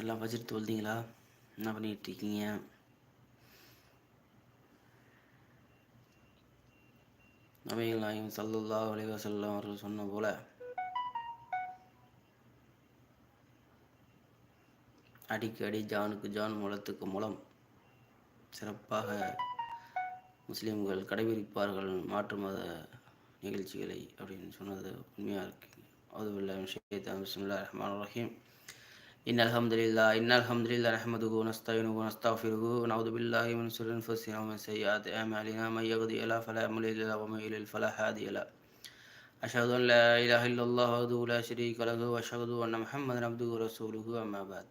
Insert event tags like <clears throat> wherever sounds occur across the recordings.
எல்லாம் பட்ஜெட் தொழுதிங்களா என்ன பண்ணிட்டு இருக்கீங்க நபிகள் நாயகம் சல்லல்லா அலைவசல்லம் அவர்கள் சொன்ன போல அடிக்கடி ஜானுக்கு ஜான் முளத்துக்கு மூலம் சிறப்பாக முஸ்லீம்கள் கடைபிடிப்பார்கள் மாற்று மத நிகழ்ச்சிகளை அப்படின்னு சொன்னது உண்மையாக இருக்கு. அதுவும் விஷயத்தான் பிஸ்மில்லா ரஹ்மான் ரஹீம். إن الحمد لله إن الحمد لله نحمده ونستعينه ونستغفره ونعوذ بالله من شرور أنفسنا ومن سيئات أعمالنا. من يهده الله فلا مضل له ومن يضلل فلا هادي له. أشهد أن لا إله إلا الله وحده لا شريك له وأشهد أن محمدا عبده ورسوله أما بعد.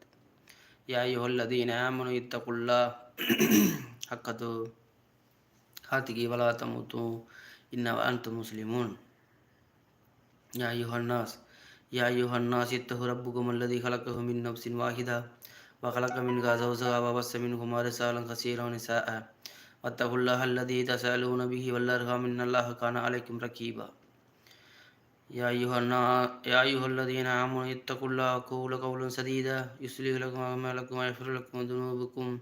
يا أيها الذين آمنوا اتقوا الله <clears throat> حق تقاته ولا تموتوا إلا وأنتم مسلمون. يا أيها الناس يا أيها الناس اتقوا ربكم الذي خلقكم من نفس واحدة وخلق منها زوجها وبث منهما رسالا كثيرا ونساء. واتقوا الله الذي تسألون به والأرحام إن الله كان عليكم رقيبا يا أيها يا أيها الذين آمنوا اتقوا الله وقولوا قولا سديدا. يصلح لكم أعمالكم ويغفر لكم ذنوبكم.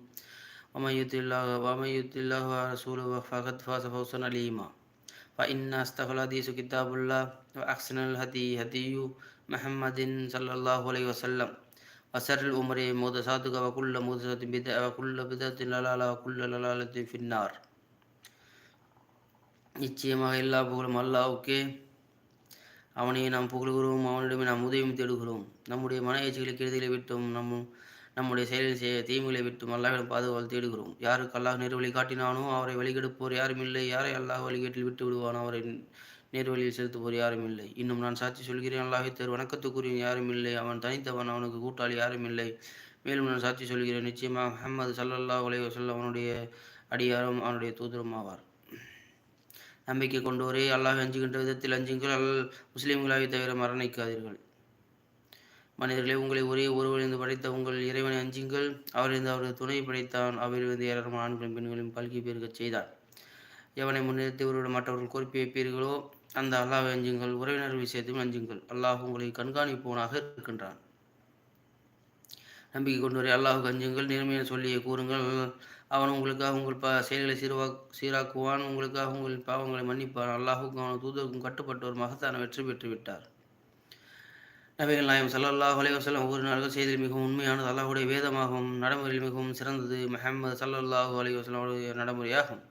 ومن يطع الله ومن يطع الله ورسوله فقد فاز فوزا عليما فإن أصدق الحديث كتاب الله وأحسن الهدي هدي محمد صلى الله عليه وسلم وسر الأمور محدثاتها وكل محدثة بدعة وكل بدعة ضلالة وكل ضلالة في النار நிச்சயமாக எல்லா புகழும் அல்லாவுக்கே அவனையே நாம் புகழ்கிறோம் அவனிடமே நாம் உதவியும் தேடுகிறோம் நம்முடைய மன எச்சிகளை கெடுதலை விட்டும் நம் நம்முடைய செயலில் செய்ய தீமைகளை விட்டு அல்லாவிடம் பாதுகாவல் தேடுகிறோம். யாருக்கு அல்லாஹ் நேர்வழி காட்டினானோ அவரை வழிகெடுப்போர் யாரும் இல்லை. யாரை அல்லாஹ் வழிகேட்டில் விட்டு விடுவானோ அவரை நேர்வழியில் செலுத்துவோர் யாரும் இல்லை. இன்னும் நான் சாட்சி சொல்கிறேன் அல்லாஹை தேர் வணக்கத்துக்குரிய யாரும் இல்லை. அவன் தனித்தவன் அவனுக்கு கூட்டாளி யாரும் இல்லை. மேலும் நான் சாட்சி சொல்கிறேன் நிச்சயமாக முகமது சல்லல்லா உலக சொல்ல அவனுடைய அடியாரும் அவனுடைய தூதரும் ஆவார். நம்பிக்கை கொண்டோரே அல்லாஹ் அஞ்சுகின்ற விதத்தில் அஞ்சுங்கள். அல் முஸ்லீம்களாவை தவிர மரணிக்காதீர்கள். மனிதர்களே உங்களை ஒரே ஒருவரிலிருந்து படைத்த உங்கள் இறைவனை அஞ்சுங்கள். அவரிருந்து அவரது துணை படைத்தான் அவரிலிருந்து ஏராளமான ஆண்களும் பெண்களையும் கல்கி பெருகச் செய்தான் எவனை முன்னிறுத்தி ஒருவருடன் மற்றவர்கள் கோரிப்பை வைப்பீர்களோ அந்த அல்லாஹ் அஞ்சுங்கள். உறவினர் விஷயத்தையும் அஞ்சுங்கள். அல்லாஹ் உங்களை கண்காணிப்பவனாக இருக்கின்றான். நம்பிக்கை கொண்டு அல்லாஹுக்கு அஞ்சுங்கள். நேர்மையை சொல்லியே கூறுங்கள். அவன் உங்களுக்காக உங்கள் ப செயல்களை சீர்வா சீராக்குவான். உங்களுக்காக உங்கள் பாவங்களை மன்னிப்பான். அல்லாஹுக்கும் அவன் தூதருக்கும் கட்டுப்பட்டவர் மகத்தான வெற்றி பெற்று விட்டார் நபிகள் நாயம் சல்லல்லாஹ் அலைவசல்லம் ஒவ்வொரு நாள்கள் செய்தியில் மிகவும் உண்மையானது அல்லாஹுடைய வேதமாகவும் நடைமுறையில் மிகவும் சிறந்தது. மெஹம்மது சல்லல்லாஹு அவருடைய நடைமுறையாகும்.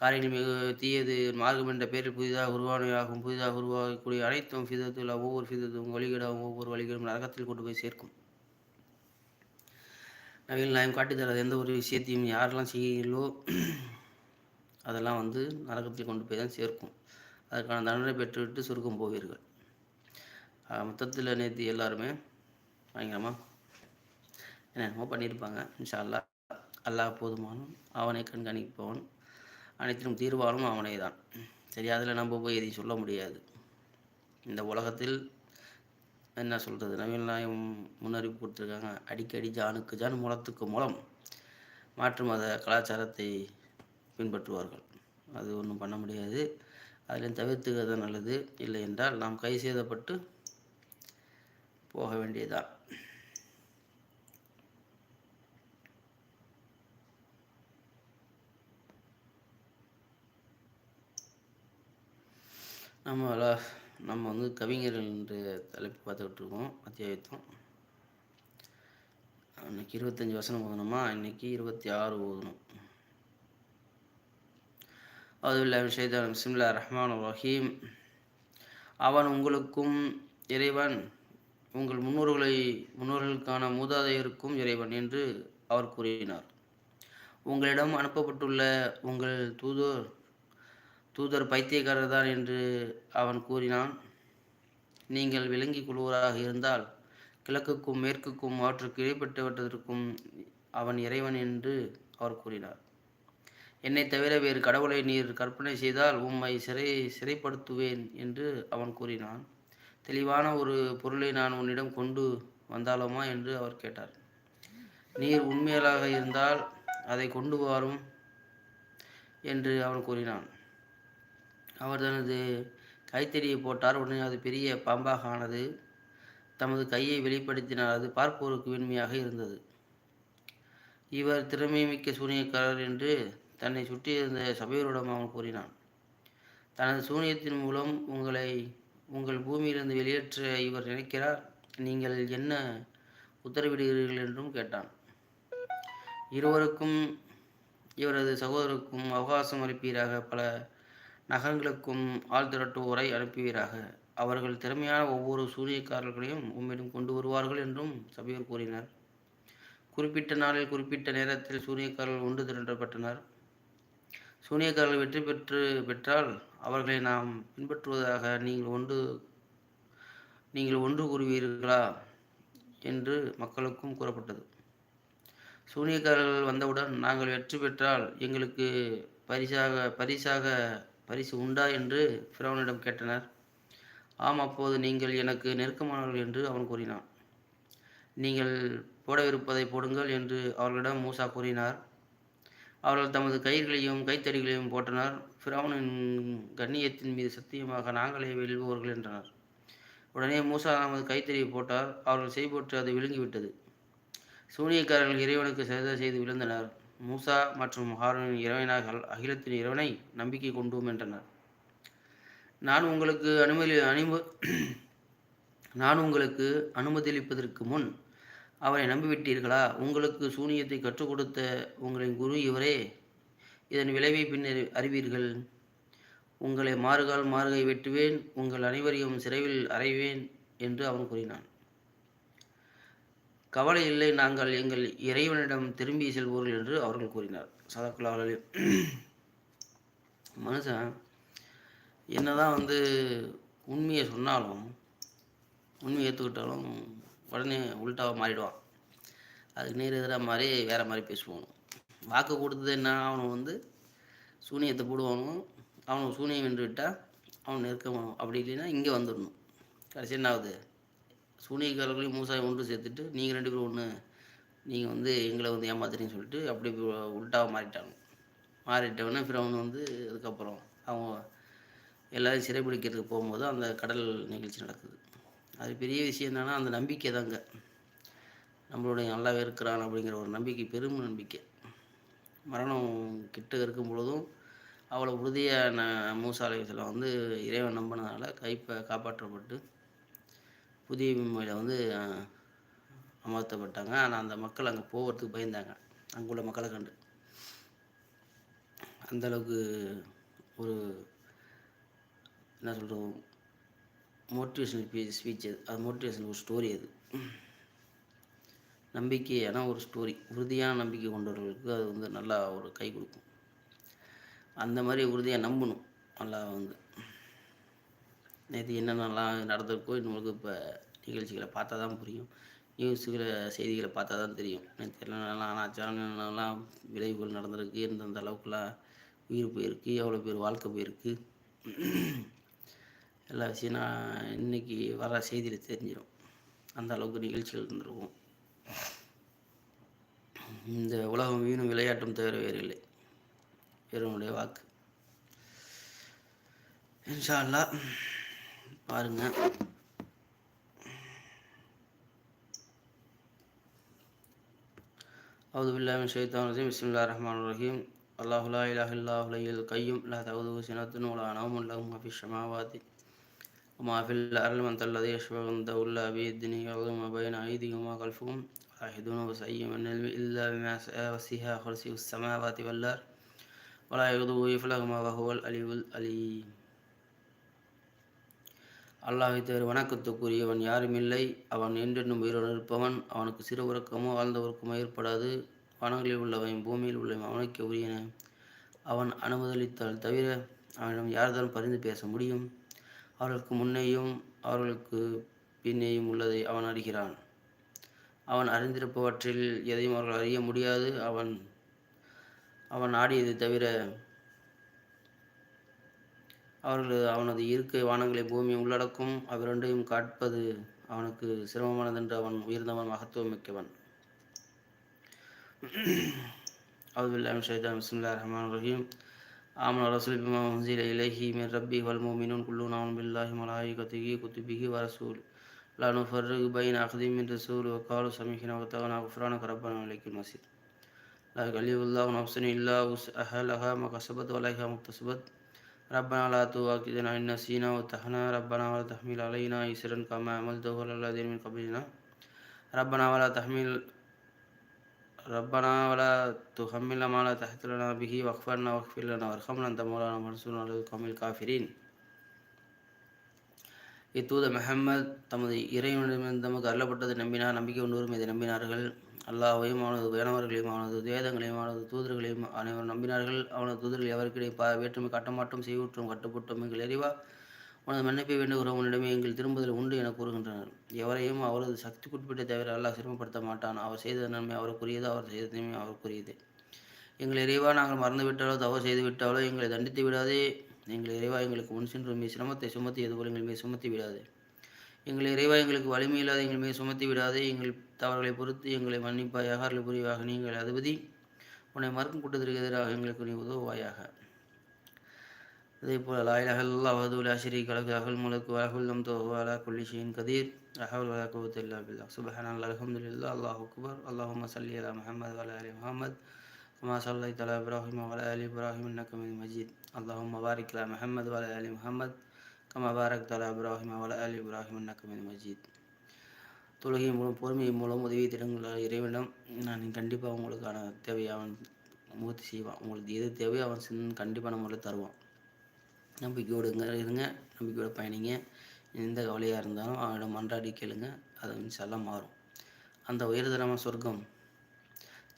காரியங்கள் மிக தீயது மார்க்கம் என்ற பெயரில் புதிதாக உருவானையாகும் புதிதாக உருவாகக்கூடிய அனைத்தும் ஃபிதத்தில் ஒவ்வொரு ஃபிதத்தும் வழிகேடாகவும் ஒவ்வொரு வழிகளும் நரகத்தில் கொண்டு போய் சேர்க்கும். நவீன நாயம் காட்டித்தராது எந்த ஒரு விஷயத்தையும் யாரெல்லாம் செய்யலோ அதெல்லாம் வந்து நரகத்தில் கொண்டு போய் தான் சேர்க்கும். அதற்கான தண்டனை பெற்றுவிட்டு சுருக்கம் போவீர்கள். மொத்தத்தில் நேற்று எல்லாருமே பயங்கரமாக என்னென்னமோ பண்ணியிருப்பாங்க இன்ஷா அல்லா அல்லாஹ் போதுமானும் அவனை கண்காணிப்பவன் அனைத்திலும் தீர்வானும் அவனை தான் சரி அதில் நம்ம போய் எதையும் சொல்ல முடியாது. இந்த உலகத்தில் என்ன சொல்கிறது நவீன நாயம் முன்னறிவிப்பு கொடுத்துருக்காங்க அடிக்கடி ஜானுக்கு ஜான் மூலத்துக்கு மூலம் மாற்று மத கலாச்சாரத்தை பின்பற்றுவார்கள். அது ஒன்றும் பண்ண முடியாது. அதில் தவிர்த்துக்கிறது நல்லது. இல்லை என்றால் நாம் கை சேதப்பட்டு போக வேண்டியதான் நம்ம நம்ம வந்து கவிஞர்கள் என்று தலைப்பு பார்த்துக்கிட்டு இருக்கோம் அத்தியாயத்தம். அன்னைக்கு இருபத்தஞ்சி வசனம் ஓதணுமா? இன்னைக்கு இருபத்தி ஆறு ஓதணும் அதுல்ல விஷயத்தான் சிம்லா ரஹ்மான் ரஹீம். அவன் உங்களுக்கும் இறைவன் உங்கள் முன்னோர்களை முன்னோர்களுக்கான மூதாதையருக்கும் இறைவன் என்று அவர் கூறினார். உங்களிடம் அனுப்பப்பட்டுள்ள உங்கள் தூதர் தூதர் பைத்தியக்காரர் தான் என்று அவன் கூறினான். நீங்கள் விலங்கிக் குழுவராக இருந்தால் கிழக்குக்கும் மேற்குக்கும் அவற்றுக்கு இடைப்பட்டவற்றிற்கும் அவன் இறைவன் என்று அவர் கூறினார். என்னை தவிர வேறு கடவுளை நீர் கற்பனை செய்தால் உம்மை சிறை சிறைப்படுத்துவேன் என்று அவன் கூறினான். தெளிவான ஒரு பொருளை நான் உன்னிடம் கொண்டு வந்தாலுமா என்று அவர் கேட்டார். நீர் உண்மையலாக இருந்தால் அதை கொண்டு வரும் என்று அவன் கூறினான். அவர் தனது கைத்தடியை போட்டார். உடனே அது பெரிய பாம்பாக ஆனது. தமது கையை வெளிப்படுத்தினார். அது பார்ப்போருக்கு வெண்மையாக இருந்தது. இவர் திறமை மிக்க சூனியக்காரர் என்று தன்னை சுற்றியிருந்த சபையோரிடம் அவன் கூறினான். தனது சூனியத்தின் மூலம் உங்களை உங்கள் பூமியிலிருந்து வெளியேற்ற இவர் நினைக்கிறார். நீங்கள் என்ன உத்தரவிடுகிறீர்கள் என்றும் கேட்டான். இருவருக்கும் இவரது சகோதரருக்கும் அவகாசம் அளிப்பீராக பல நகரங்களுக்கும் ஆள் திரட்டுவோரை அனுப்புவீராக அவர்கள் திறமையான ஒவ்வொரு சூரியக்காரர்களையும் உம்மிடம் கொண்டு வருவார்கள் என்றும் சபையோர் கூறினர். குறிப்பிட்ட நாளில் குறிப்பிட்ட நேரத்தில் சூரியக்காரர்கள் ஒன்று திரண்டப்பட்டனர். சூனியக்காரர்கள் வெற்றி பெற்று பெற்றால் அவர்களை நாம் பின்பற்றுவதாக நீங்கள் ஒன்று நீங்கள் ஒன்று கூறுவீர்களா? என்று மக்களுக்கும் கூறப்பட்டது. சூனியக்காரர்கள் வந்தவுடன் நாங்கள் வெற்றி பெற்றால் எங்களுக்கு பரிசாக பரிசாக பரிசு உண்டா? என்று ஃபிரௌனிடம் கேட்டனர். ஆம் அப்போது நீங்கள் எனக்கு நெருக்கமானவர்கள் என்று அவன் கூறினான். நீங்கள் போடவிருப்பதை போடுங்கள் என்று அவர்களிடம் மூசா கூறினார். அவர்கள் தமது கயிர்களையும் கைத்தறிகளையும் போட்டனர் ஃபிரௌனின் கண்ணியத்தின் மீது சத்தியமாக நாங்களே வெல்பவர்கள் என்றனர். உடனே மூசா தமது கைத்தறியை போட்டார். அவர்கள் செய்பற்று அது விழுங்கிவிட்டது. சூனியக்காரர்கள் இறைவனுக்கு சேத செய்து விழுந்தனர். மூசா மற்றும் ஹாரூனின் இறைவனாக அகிலத்தின் இறைவனை நம்பிக்கை கொண்டோம் என்றனர். நான் உங்களுக்கு அனுமதி அனும <clears throat> நான் உங்களுக்கு அனுமதியளிப்பதற்கு முன் அவரை நம்பிவிட்டீர்களா? உங்களுக்கு சூனியத்தை கற்றுக் கொடுத்த உங்களின் குரு இவரே. இதன் விளைவை பின்னர் அறிவீர்கள். உங்களை மாறுகால் மாறுகை வெட்டுவேன். உங்கள் அனைவரையும் சிறைவில் அறைவேன் என்று அவன் கூறினான். கவலை இல்லை நாங்கள் எங்கள் இறைவனிடம் திரும்பி செல்வோர்கள் என்று அவர்கள் கூறினார். சதக்குலாவில் மனுஷன் என்னதான் வந்து உண்மையை சொன்னாலும் உண்மையை ஏற்றுக்கிட்டாலும் உடனே உள்டாவாக மாறிடுவான். அதுக்கு நேர் எதிராக மாதிரி வேறு மாதிரி பேசுவானும் வாக்கு கொடுத்தது என்ன? அவனும் வந்து சூனியத்தை போடுவானும் அவனுக்கு சூனியம் வென்று விட்டால் அவன் நெருக்கமானும் அப்படி இல்லைன்னா இங்கே வந்துடணும். கடைசி என்ன ஆகுது? சூனியக்காரர்களையும் மூசாவை ஒன்று சேர்த்துட்டு நீங்கள் ரெண்டு பேரும் ஒன்று நீங்கள் வந்து எங்களை வந்து ஏமாத்துறீங்கன்னு சொல்லிட்டு அப்படி உள்டாவாக மாறிட்டாங்க. மாறிட்டவொடனே ஃபிரௌன் வந்து அதுக்கப்புறம் அவங்க எல்லோரும் சிறைபிடிக்கிறதுக்கு போகும்போது அந்த கடல் நிகழ்ச்சி நடக்குது. அது பெரிய விஷயம் என்னென்னா அந்த நம்பிக்கை தாங்க. நம்மளுடைய நல்லாவே இருக்கிறான் அப்படிங்கிற ஒரு நம்பிக்கை பெரும் நம்பிக்கை. மரணம் கிட்ட இருக்கும் பொழுதும் அவ்வளோ உறுதியான மூசாலயத்தில் வந்து இறைவன் நம்பினதுனால கைப்பை காப்பாற்றப்பட்டு புதிய முறையில் வந்து அமர்த்தப்பட்டாங்க. ஆனால் அந்த மக்கள் அங்கே போகிறதுக்கு பயந்தாங்க. அங்குள்ள மக்களை கண்டு. அந்தளவுக்கு ஒரு என்ன சொல்கிறோம் மோட்டிவேஷனல் பீ ஸ்பீச் அது அது மோட்டிவேஷனல் ஒரு ஸ்டோரி அது. நம்பிக்கையான ஒரு ஸ்டோரி உறுதியான நம்பிக்கை கொண்டவர்களுக்கு அது வந்து நல்லா ஒரு கை கொடுக்கும். அந்த மாதிரி உறுதியாக நம்பணும். நல்லா வந்து. நேற்று என்னென்னலாம் நடந்திருக்கோ நம்மளுக்கு இப்போ நிகழ்ச்சிகளை பார்த்தா தான் புரியும். நியூஸுகளை செய்திகளை பார்த்தா தான் தெரியும். நேற்று என்னென்னலாம் அனாச்சாரம் என்னென்னலாம் விளைவுகள் நடந்திருக்கு எந்தெந்த அளவுக்குலாம் உயிர் போயிருக்கு எவ்வளோ பேர் வாழ்க்கை போயிருக்கு. எல்லா விஷயம் நான் இன்றைக்கி வர செய்தியில் தெரிஞ்சிடும் அந்த அளவுக்கு நிகழ்ச்சிகள் இருந்திருக்கும். இந்த உலகம் வீணும் விளையாட்டும் தவிர வேறு இல்லை. இவருடைய வாக்கு. இன்ஷா அல்லா பாருங்கள் அவுது பில்லாமின் ஷைத்தான் ரஜீம். பிஸ்மில்லா ரஹ்மான் ரஹீம். அல்லாஹுலா இலாஹில்லாஹுலையில் கையும் லா தவுது சினத்துன் உலா நவமுன் லஹும் ஹஃபி ஷமாவாதி. وما في الأرض من الذي يشفع عنده إلا بإذنه يعلم ما بين أيديهم وما خلفهم واحدون وسعي من العلم إلا بما وسعها كرسي السماوات والأرض ولا يغضو يفلهما وهو العلي العليم அல்லாஹை தவிர வணக்கத்துக்குரியவன் யாருமில்லை அவன் என்றென்றும் உயிருடன் இருப்பவன் அவனுக்கு சிறு உறக்கமோ ஆழ்ந்த உறக்கமோ ஏற்படாது வானங்களில் உள்ளவன் பூமியில் உள்ளவன் அவனுக்கு உரியன அவன் அனுமதித்தால் தவிர அவனிடம் யார்தான் பரிந்து பேச முடியும் அவர்களுக்கு முன்னேயும் அவர்களுக்கு பின்னேயும் உள்ளதை அவன் அறிகிறான். அவன் அறிந்திருப்பவற்றில் எதையும் அவர்கள் அறிய முடியாது. அவன் அவன் ஆடியதை தவிர அவர்களது அவனது இருக்கை வானங்களை பூமியை உள்ளடக்கும். அவ்விரண்டையும் காட்பது அவனுக்கு சிரமமானதென்று அவன் உயர்ந்தவன் மகத்துவம் மிக்கவன் அவுதுல்லாஹின் ஷைத்தான் பிஸ்மில்லா ரஹ்மான் ரஹீம் آمن الرسول بما أنزل إليه من ربه والمؤمنون كلنا آمن بالله وملائكته كتبه ورسوله. لا نفرق بين أخذ من رسول وقالوا سمعنا وطعنا غفرانك ربنا وإليك المصير لا يكلف الله نفسا إلا وسعها لها ما كسبت وعليها ما اكتسبت. ربنا لا تؤاخذنا إن نسينا وتحنا ربنا ولا تحمل علينا إسرا كما عملته على الذين من قبلنا. ربنا ولا تحمل ربنا ولا تحملنا ما لا تحت لنا به واغفرنا واغفر لنا وارحمنا أنت مولانا وانصرنا على القوم الكافرين இத்தூத முஹம்மது தமது இறைவனிடமிருந்து தமக்கு அருளப்பட்டதை நம்பினார் நம்பிக்கை கொண்டோரும் இதை நம்பினார்கள் அல்லாஹையும் அவனது வேணவர்களையும் அவனது வேதங்களையும் அவனது தூதர்களையும் அனைவரும் நம்பினார்கள் அவனது தூதர்கள் எவருக்கிடையே பா வேற்றுமை கட்டமாட்டம் செய்வுற்றும் கட்டுப்பட்டும் எங்கள் எறிவா உனது மன்னிப்பை வேண்டிய உன்னிடமே எங்கள் திரும்புதல் உண்டு என கூறுகின்றனர். எவரையும் அவரது சக்திக்குட்பட்ட தவிர அல்லாஹ் சிரமப்படுத்த மாட்டான். அவர் செய்த நன்மை அவருக்குரியது அவர் செய்த நன்மை அவருக்குரியது எங்கள் இறைவா நாங்கள் மறந்துவிட்டாலோ தவறு செய்து விட்டாலோ எங்களை தண்டித்து விடாதே. எங்கள் இறைவா எங்களுக்கு முன் சென்று மீ சிரமத்தை சுமத்தியது போல் எங்கள் மீது சுமத்தி விடாது. எங்கள் இறைவா எங்களுக்கு வலிமை இல்லாத எங்கள் மீது சுமத்தி விடாதே. எங்கள் தவறுகளை பொறுத்து எங்களை மன்னிப்பாயாக அருள் புரிவாக. நீங்கள் அதுபதி உன்னை மறுக்கும் கூட்டத்திற்கு எதிராக எங்களுக்கு நீ உதவுவாயாக. அதேபோல் லாயிலஹல்லா வதூலா ஷரீ கலகு அஹுல் முலக்கு அலகுல்லம் தோஹாலா குல்லி ஷீன் கதீர். அஹுல் வலா குவத்தில்லா பில்லா சுபஹான் அல்லா அல்லாஹ் அக்பர் அல்லாஹும் சல்லி அலா முஹமது வலா அலி முஹமது அம்மா சல்லி தலா இப்ராஹிம் வலா அலி இப்ராஹிம் மஜீத் அல்லாஹும் மபாரிக் அலா முஹமது வலா அலி கமா பாரக் தலா இப்ராஹிம் வலா அலி இப்ராஹிம் நக்கமின் மஜீத் தொழுகை மூலம் பொறுமையின் மூலம் உதவி திறன்கள் இறைவனிடம் நான் கண்டிப்பாக உங்களுக்கான தேவையை அவன் மூர்த்தி செய்வான் உங்களுக்கு எது தேவையோ அவன் கண்டிப்பான முறையில் தருவான் நம்பிக்கையோடு இருங்க நம்பிக்கையோடு பயணிங்க. எந்த கவலையாக இருந்தாலும் அவனிடம் மன்றாடி கேளுங்க அது மின்சாலாம் மாறும். அந்த உயர்தரமான சொர்க்கம்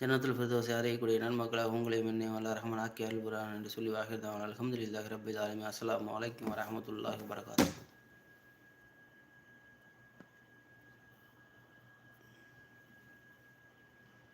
ஜனத்தில் பிரதோசை அறையக்கூடிய நன்மக்களாக உங்களையும் என்னை வல்ல ரஹமன் ஆக்கி அல்புரான் என்று சொல்லி வாகிர்தான் அலமதுல்லாஹ் ரபில் ஆலமி அஸ்லாம் வலைக்கம் வரமத்துல்லாஹி வரகாத்து